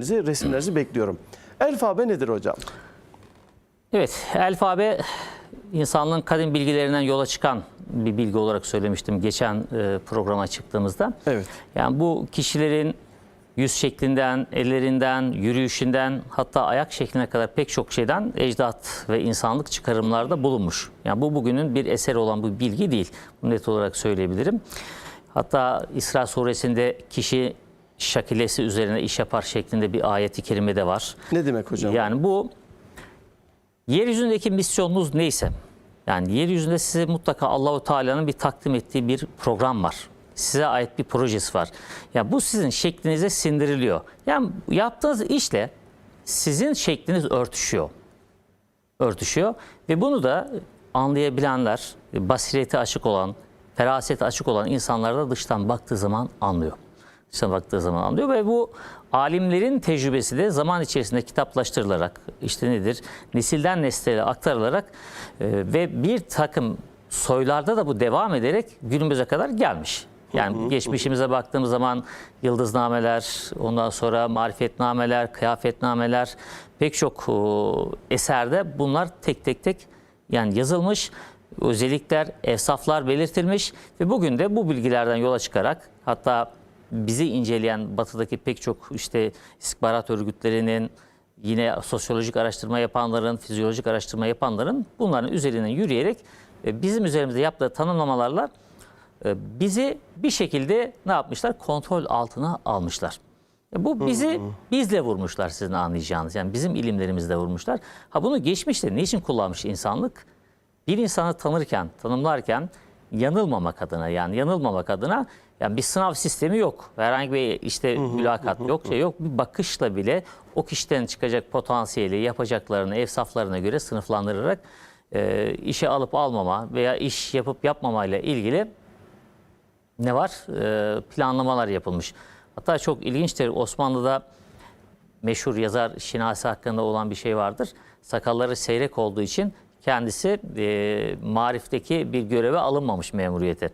resimlerinizi bekliyorum. Elfabe nedir hocam? Evet, alfabe insanlığın kadim bilgilerinden yola çıkan bir bilgi olarak söylemiştim geçen e, programa çıktığımızda. Evet. Yani bu kişilerin yüz şeklinden, ellerinden, yürüyüşünden hatta ayak şekline kadar pek çok şeyden ecdat ve insanlık çıkarımlarda bulunmuş. Yani bu bugünün bir eseri olan bu bilgi değil. Bunu net olarak söyleyebilirim. Hatta İsra suresinde kişi şakilesi üzerine iş yapar şeklinde bir ayeti kerime de var. Ne demek hocam? Yani bu yeryüzündeki misyonunuz neyse yani yeryüzünde size mutlaka Allahu Teala'nın bir takdim ettiği bir program var. Size ait bir projesi var. Ya bu sizin şeklinize sindiriliyor. Yani yaptığınız işle sizin şekliniz örtüşüyor. Örtüşüyor ve bunu da anlayabilenler, basireti açık olan, feraseti açık olan insanlar da dıştan baktığı zaman anlıyor. Dıştan baktığı zaman anlıyor ve bu alimlerin tecrübesi de zaman içerisinde kitaplaştırılarak işte nedir nesilden nesile aktarılarak e, ve bir takım soylarda da bu devam ederek günümüze kadar gelmiş. Yani geçmişimize baktığımız zaman yıldıznameler, ondan sonra marifetnameler, kıyafetnameler pek çok e, eserde bunlar tek tek tek yani yazılmış özellikler, efsaflar belirtilmiş ve bugün de bu bilgilerden yola çıkarak hatta bizi inceleyen batıdaki pek çok işte istihbarat örgütlerinin yine sosyolojik araştırma yapanların, fizyolojik araştırma yapanların bunların üzerinden yürüyerek e, bizim üzerimizde yaptığı tanımlamalarla e, bizi bir şekilde ne yapmışlar? Kontrol altına almışlar. E, Bu bizi bizle vurmuşlar sizin anlayacağınız. Yani bizim ilimlerimizle vurmuşlar. Ha bunu geçmişte ne için kullanmış insanlık? Bir insanı tanırken, tanımlarken yanılmamak adına yani yanılmamak adına yani bir sınav sistemi yok. Herhangi bir işte mülakat yok, şey yok. Bir bakışla bile o kişiden çıkacak potansiyeli, yapacaklarını, evsaflarına göre sınıflandırarak e, işe alıp almama veya iş yapıp yapmamayla ilgili ne var? E, planlamalar yapılmış. Hatta çok ilginçtir. Osmanlı'da meşhur yazar Şinasi hakkında olan bir şey vardır. Sakalları seyrek olduğu için kendisi e, marifteki bir göreve alınmamış memuriyete.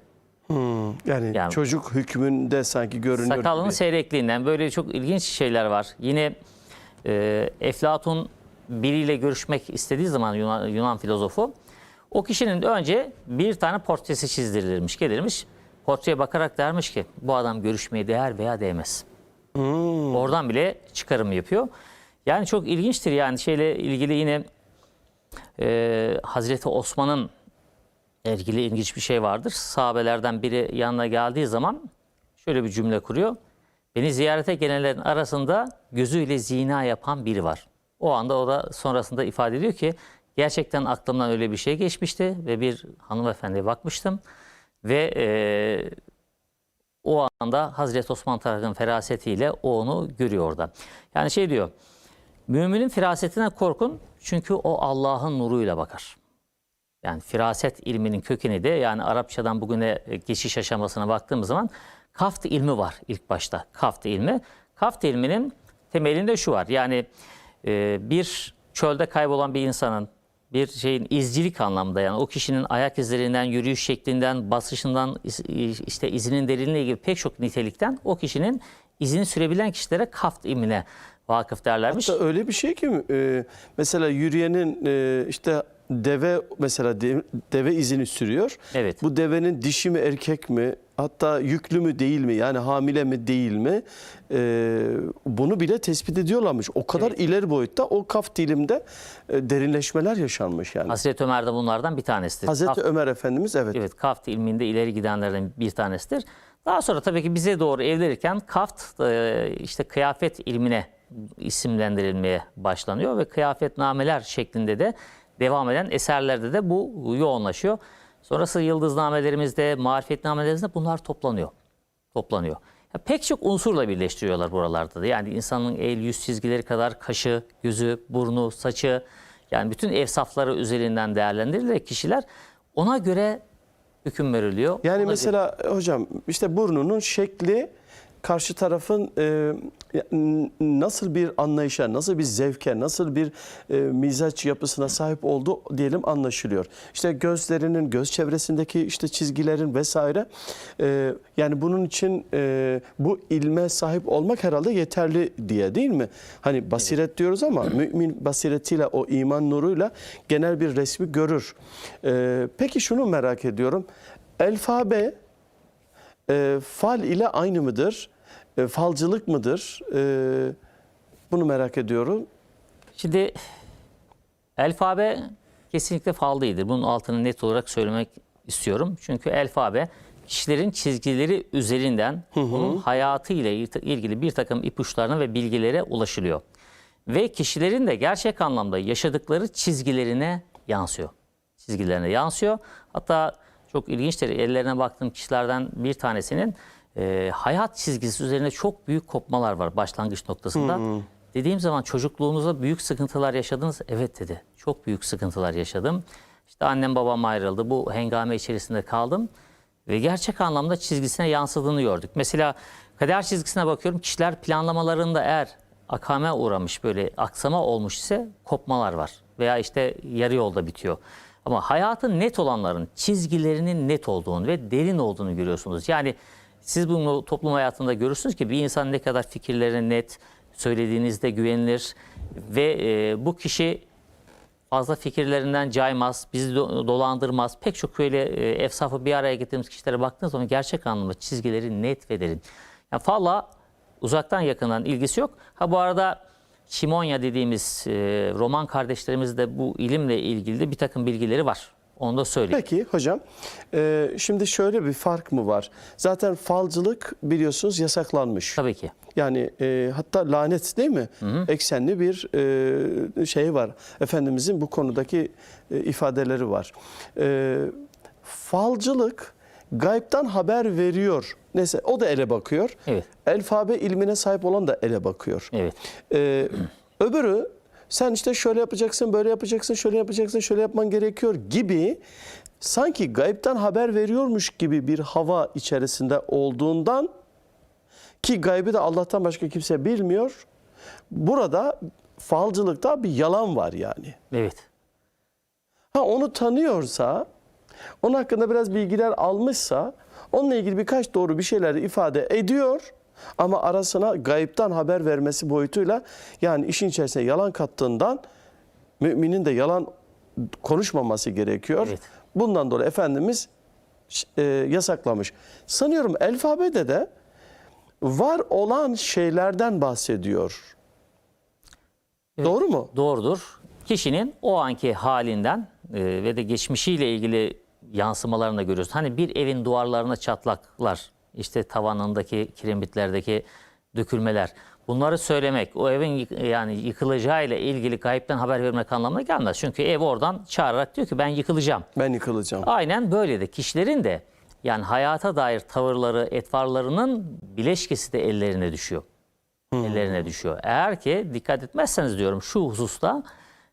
Yani, Yani- çocuk hükmünde sanki görünüyor Sakalının gibi. seyrekliğinden böyle çok ilginç şeyler var. Yine e, Eflatun biriyle görüşmek istediği zaman Yunan, Yunan filozofu o kişinin önce bir tane portresi çizdirilirmiş, gelirmiş. Portreye bakarak dermiş ki bu adam görüşmeye değer veya değmez. Oradan bile çıkarım yapıyor. Yani çok ilginçtir yani şeyle ilgili yine e, Hazreti Osman'ın ilgili ilginç bir şey vardır. Sahabelerden biri yanına geldiği zaman şöyle bir cümle kuruyor. Beni ziyarete gelenlerin arasında gözüyle zina yapan biri var. O anda o da sonrasında ifade ediyor ki gerçekten aklımdan öyle bir şey geçmişti ve bir hanımefendiye bakmıştım ve e, o anda Hazreti Osman tarafının ferasetiyle o onu görüyor orada. Yani şey diyor, müminin firasetinden korkun çünkü o Allah'ın nuruyla bakar. Yani firaset ilminin kökeni de yani Arapçadan bugüne geçiş aşamasına baktığımız zaman kaft ilmi var ilk başta. Kaft ilmi. Kaft ilminin temelinde şu var. Yani e, bir çölde kaybolan bir insanın bir şeyin izcilik anlamda yani o kişinin ayak izlerinden, yürüyüş şeklinden, basışından, işte izinin derinliği gibi pek çok nitelikten o kişinin izini sürebilen kişilere kaft ilmine vakıf derlermiş. Hatta öyle bir şey ki e, mesela yürüyenin e, işte deve mesela de- deve izini sürüyor. Evet. Bu devenin dişi mi erkek mi hatta yüklü mü değil mi yani hamile mi değil mi e, bunu bile tespit ediyorlarmış. O kadar ileri boyutta o kaf dilimde e, derinleşmeler yaşanmış yani. Hazreti Ömer de bunlardan bir tanesidir. Hazreti Kaft- Ömer Efendimiz evet. Evet kaft ilminde ileri gidenlerden bir tanesidir. Daha sonra tabii ki bize doğru evlenirken kaft e, işte kıyafet ilmine isimlendirilmeye başlanıyor ve kıyafetnameler şeklinde de devam eden eserlerde de bu yoğunlaşıyor. Sonrası yıldıznamelerimizde, marifetnamelerimizde bunlar toplanıyor. Toplanıyor. Ya pek çok unsurla birleştiriyorlar buralarda da. Yani insanın el yüz çizgileri kadar kaşı, gözü, burnu, saçı yani bütün evsafları üzerinden değerlendirilerek kişiler ona göre hüküm veriliyor. Yani Ona mesela hocam işte burnunun şekli karşı tarafın e, nasıl bir anlayışa, nasıl bir zevke, nasıl bir e, mizaç yapısına sahip olduğu diyelim anlaşılıyor. İşte gözlerinin, göz çevresindeki işte çizgilerin vesaire. E, yani bunun için e, bu ilme sahip olmak herhalde yeterli diye değil mi? Hani basiret diyoruz ama mümin basiretiyle o iman nuruyla genel bir resmi görür. E, peki şunu merak ediyorum. Alfabe e, fal ile aynı mıdır? E, falcılık mıdır? E, bunu merak ediyorum. Şimdi alfabe kesinlikle fal değildir. Bunun altını net olarak söylemek istiyorum. Çünkü alfabe kişilerin çizgileri üzerinden onun hayatıyla ilgili bir takım ipuçlarına ve bilgilere ulaşılıyor. Ve kişilerin de gerçek anlamda yaşadıkları çizgilerine yansıyor. Çizgilerine yansıyor. Hatta çok ilginçtir. Ellerine baktığım kişilerden bir tanesinin e, hayat çizgisi üzerinde çok büyük kopmalar var başlangıç noktasında. Dediğim zaman çocukluğunuzda büyük sıkıntılar yaşadınız. Evet dedi. Çok büyük sıkıntılar yaşadım. İşte annem babam ayrıldı. Bu hengame içerisinde kaldım. Ve gerçek anlamda çizgisine yansıdığını gördük. Mesela kader çizgisine bakıyorum. Kişiler planlamalarında eğer akame uğramış böyle aksama olmuş ise kopmalar var. Veya işte yarı yolda bitiyor. Ama hayatın net olanların çizgilerinin net olduğunu ve derin olduğunu görüyorsunuz. Yani siz bunu toplum hayatında görürsünüz ki bir insan ne kadar fikirleri net, söylediğinizde güvenilir ve e, bu kişi fazla fikirlerinden caymaz, bizi do- dolandırmaz. Pek çok böyle e, efsafı bir araya getirdiğimiz kişilere baktığınız zaman gerçek anlamda çizgileri net ve derin. Yani falla uzaktan yakından ilgisi yok. Ha bu arada Şimonya dediğimiz e, roman kardeşlerimiz de bu ilimle ilgili de bir takım bilgileri var. Onu da söyleyeyim. Peki hocam, e, şimdi şöyle bir fark mı var? Zaten falcılık biliyorsunuz yasaklanmış. Tabii ki. Yani e, hatta lanet değil mi? Eksenli bir e, şey var. Efendimizin bu konudaki e, ifadeleri var. E, falcılık gaybtan haber veriyor. Neyse o da ele bakıyor. Evet. Alfabe ilmine sahip olan da ele bakıyor. Evet. Ee, öbürü sen işte şöyle yapacaksın, böyle yapacaksın, şöyle yapacaksın, şöyle yapman gerekiyor gibi sanki gaybtan haber veriyormuş gibi bir hava içerisinde olduğundan ki gaybı da Allah'tan başka kimse bilmiyor. Burada falcılıkta bir yalan var yani. Evet. Ha onu tanıyorsa, onun hakkında biraz bilgiler almışsa, onunla ilgili birkaç doğru bir şeyler ifade ediyor. Ama arasına gayipten haber vermesi boyutuyla yani işin içerisine yalan kattığından müminin de yalan konuşmaması gerekiyor. Evet. Bundan dolayı Efendimiz e, yasaklamış. Sanıyorum alfabede de var olan şeylerden bahsediyor. Doğru mu? Doğrudur. Kişinin o anki halinden e, ve de geçmişiyle ilgili yansımalarını da görüyoruz. Hani bir evin duvarlarına çatlaklar, işte tavanındaki kiremitlerdeki dökülmeler. Bunları söylemek, o evin yık- yani yıkılacağıyla ilgili gayipten haber vermek anlamına gelmez. Çünkü ev oradan çağırarak diyor ki ben yıkılacağım. Ben yıkılacağım. Aynen böyle de kişilerin de yani hayata dair tavırları, etvarlarının bileşkesi de ellerine düşüyor. Ellerine düşüyor. Eğer ki dikkat etmezseniz diyorum şu hususta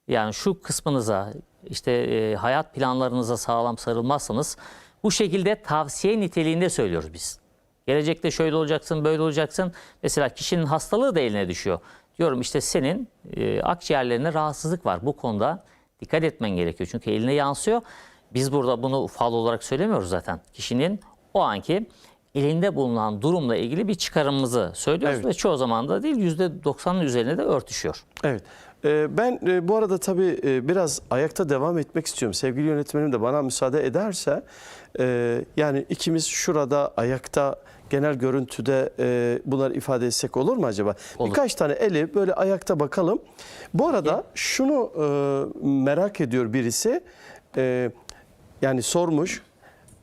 yani şu kısmınıza işte e, hayat planlarınıza sağlam sarılmazsanız bu şekilde tavsiye niteliğinde söylüyoruz biz. Gelecekte şöyle olacaksın, böyle olacaksın. Mesela kişinin hastalığı da eline düşüyor. Diyorum işte senin e, akciğerlerine rahatsızlık var. Bu konuda dikkat etmen gerekiyor. Çünkü eline yansıyor. Biz burada bunu fal olarak söylemiyoruz zaten. Kişinin o anki elinde bulunan durumla ilgili bir çıkarımımızı söylüyoruz Evet. ve çoğu zaman da değil %90'ın üzerine de örtüşüyor. Evet. Ee, Ben e, bu arada tabii e, biraz ayakta devam etmek istiyorum. Sevgili yönetmenim de bana müsaade ederse e, yani ikimiz şurada ayakta genel görüntüde e, bunları ifade etsek olur mu acaba? Olur. Birkaç tane eli böyle ayakta bakalım. Bu arada şunu e, merak ediyor birisi. E, Yani sormuş.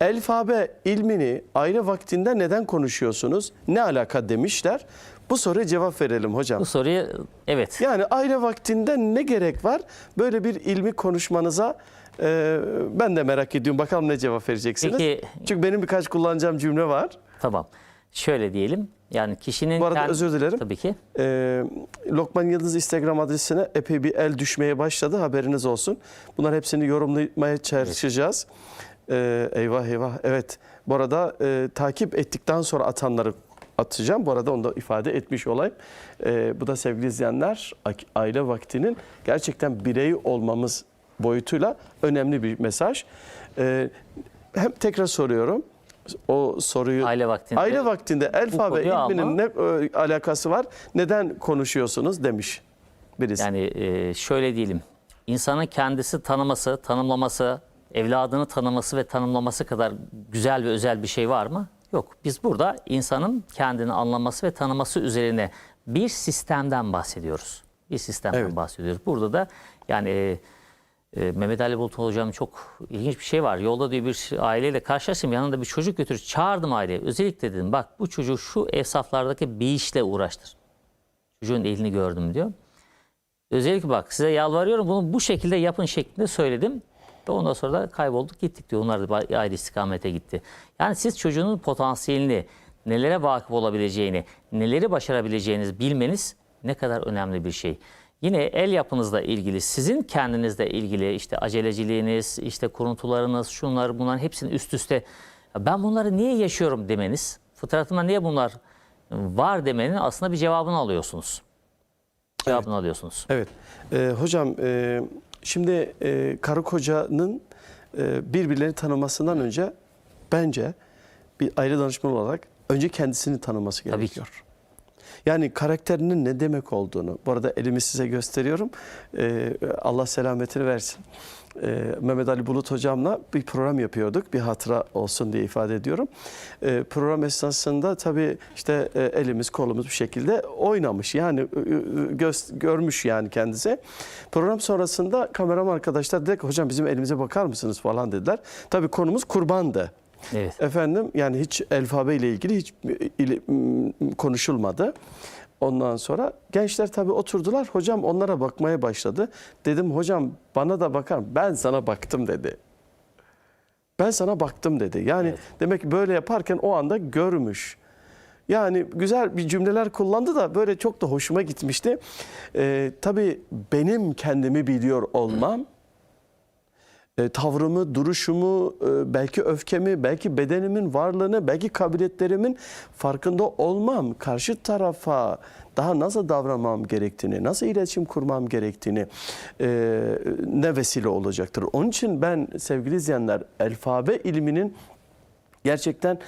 Alfabe ilmini aile vaktinde neden konuşuyorsunuz? Ne alaka demişler. Bu soruya cevap verelim hocam. Bu soruyu evet Yani aile vaktinde ne gerek var böyle bir ilmi konuşmanıza? Ee, ben de merak ediyorum. Bakalım ne cevap vereceksiniz. Peki- Çünkü benim birkaç kullanacağım cümle var. tamam. Şöyle diyelim yani kişinin... Bu arada kend- özür dilerim. Tabii ki. Ee, Lokman Yıldız Instagram adresine epey bir el düşmeye başladı. Haberiniz olsun. Bunlar hepsini yorumlamaya çalışacağız. Ee, eyvah eyvah. Evet. Bu arada e, takip ettikten sonra atanları atacağım. Bu arada onu da ifade etmiş olayım. Ee, bu da sevgili izleyenler aile vaktinin gerçekten birey olmamız boyutuyla önemli bir mesaj. Ee, hem tekrar soruyorum. O soruyu Aile vaktinde aile vaktinde konuyu ama- ilminin ne e, alakası var? Neden konuşuyorsunuz demiş birisi. Yani e, şöyle diyelim. İnsanın kendisi tanıması, tanımlaması, evladını tanıması ve tanımlaması kadar güzel ve özel bir şey var mı? Yok. Biz burada insanın kendini anlaması ve tanıması üzerine bir sistemden bahsediyoruz. Bir sistemden Evet. bahsediyoruz. Burada da yani e, e, Mehmet Ali Bulut hocam çok ilginç bir şey var. Yolda diyor bir aileyle karşılaştım. Yanında bir çocuk götürüp çağırdım aileyi. Özellikle dedim bak bu çocuğu şu evsaflardaki bir işle uğraştır. Çocuğun elini gördüm diyor. Özellikle bak size yalvarıyorum bunu bu şekilde yapın şeklinde söyledim. Ve ondan sonra da kaybolduk gittik diyor. Onlar da ayrı istikamete gitti. Yani siz çocuğunun potansiyelini, nelere vakıf olabileceğini, neleri başarabileceğinizi bilmeniz ne kadar önemli bir şey. Yine el yapınızla ilgili, sizin kendinizle ilgili işte aceleciliğiniz, işte kuruntularınız, şunlar bunların hepsini üst üste "Ya ben bunları niye yaşıyorum demeniz, fıtratımda niye bunlar var demenin aslında bir cevabını alıyorsunuz. Cevabını alıyorsunuz. Evet. Ee, hocam e, şimdi e, karı kocanın e, birbirlerini tanımasından önce bence bir aile danışman olarak önce kendisini tanıması Tabii ki. gerekiyor. Yani karakterinin ne demek olduğunu. Bu arada elimi size gösteriyorum. Ee, Allah selametini versin. Ee, Mehmet Ali Bulut hocamla bir program yapıyorduk. Bir hatıra olsun diye ifade ediyorum. Ee, program esnasında tabii işte e, elimiz kolumuz bir şekilde oynamış. Yani e, e, göz, görmüş yani kendisi. Program sonrasında kameram arkadaşlar dedi ki hocam bizim elimize bakar mısınız falan dediler. Tabii konumuz kurbandı. Evet. Efendim yani hiç alfabe ile ilgili hiç konuşulmadı. Ondan sonra gençler tabii oturdular. Hocam onlara bakmaya başladı. Dedim hocam bana da bakar? Ben sana baktım dedi. Ben sana baktım dedi. Yani demek ki böyle yaparken o anda görmüş. Yani güzel bir cümleler kullandı da böyle çok da hoşuma gitmişti. Ee, tabii benim kendimi biliyor olmam e, tavrımı, duruşumu, e, belki öfkemi, belki bedenimin varlığını, belki kabiliyetlerimin farkında olmam. Karşı tarafa daha nasıl davranmam gerektiğini, nasıl iletişim kurmam gerektiğini e, ne vesile olacaktır. Onun için ben sevgili izleyenler alfabe ilminin gerçekten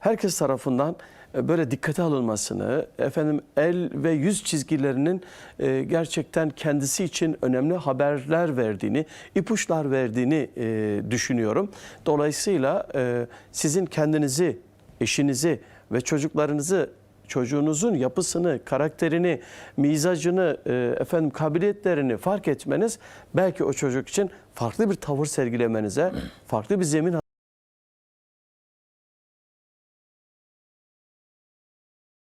herkes tarafından böyle dikkate alınmasını, efendim el ve yüz çizgilerinin e, gerçekten kendisi için önemli haberler verdiğini, ipuçlar verdiğini e, düşünüyorum. Dolayısıyla e, sizin kendinizi, eşinizi ve çocuklarınızı çocuğunuzun yapısını, karakterini, mizacını, e, efendim kabiliyetlerini fark etmeniz belki o çocuk için farklı bir tavır sergilemenize, farklı bir zemin